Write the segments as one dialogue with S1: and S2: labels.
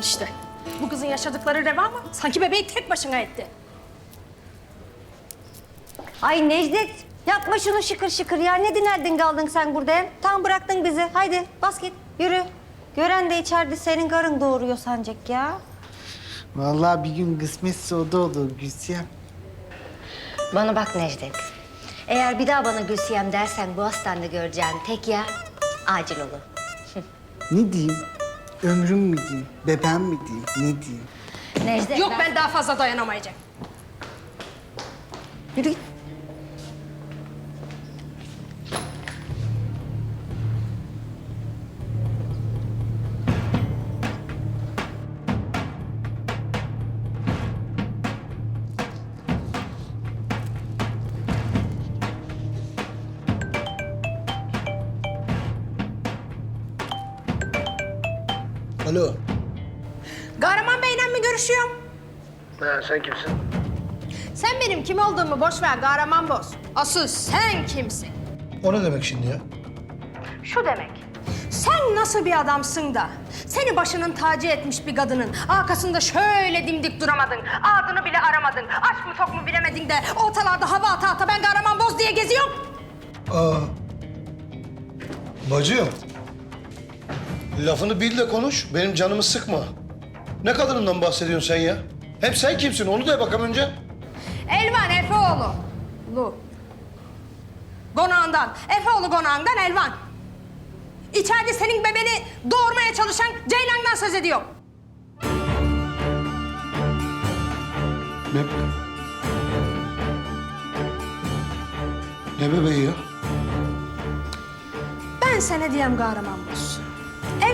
S1: işte. Bu kızın yaşadıkları reva mı? Sanki bebeği tek başına etti.
S2: Ay Necdet yapma şunu şıkır şıkır ya. Ne dinerdin kaldın sen burada hem? Tam bıraktın bizi. Haydi bas git yürü. Gören de içeride senin karın doğuruyor sancak ya.
S3: Vallahi bir gün kısmetse o da olur Gülsem.
S2: Bana bak Necdet. Eğer bir daha bana Gülsiyem dersen bu hastanede göreceğin tek yer acil olur.
S3: Ne diyeyim? Ömrüm mü diyeyim? Bebeğim mi diyeyim? Ne diyeyim?
S2: Necdet
S1: Yok ben daha fazla dayanamayacağım.
S2: Yürü git.
S4: Alo.
S1: Kahraman Bey'le mi görüşüyorum?
S4: Ha, sen kimsin?
S1: Sen benim kim olduğumu boş ver Kahraman Boz. Asıl sen kimsin?
S4: O ne demek şimdi ya?
S1: Şu demek. Sen nasıl bir adamsın da seni başının tacı etmiş bir kadının arkasında şöyle dimdik duramadın. Adını bile aramadın. Aşk mı tok mu bilemedin de ortalarda hava ata ata ben Kahraman Boz diye geziyorum.
S4: Aa. Bacım. Lafını bil de konuş. Benim canımı sıkma. Ne kadınından bahsediyorsun sen ya? Hem sen kimsin? Onu da bakalım önce.
S1: Elvan Efeoğlu. Lu. Konağından. Efeoğlu konağından Elvan. İçeride senin bebeni doğurmaya çalışan Ceylan'dan söz ediyor.
S4: Ne? Ne bebeği ya?
S1: Ben sana diyeyim kahraman boz.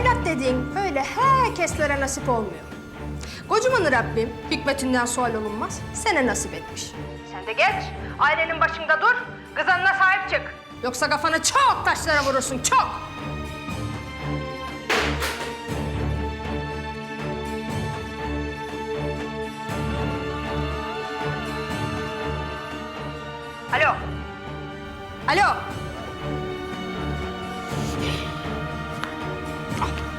S1: Evlat dediğin öyle herkeslere nasip olmuyor. Kocaman Rabbim hikmetinden sual olunmaz. Sana nasip etmiş. Sen de geç. Ailenin başında dur. Kızanına sahip çık. Yoksa kafanı çok taşlara vurursun çok. Alo. Alo. 了。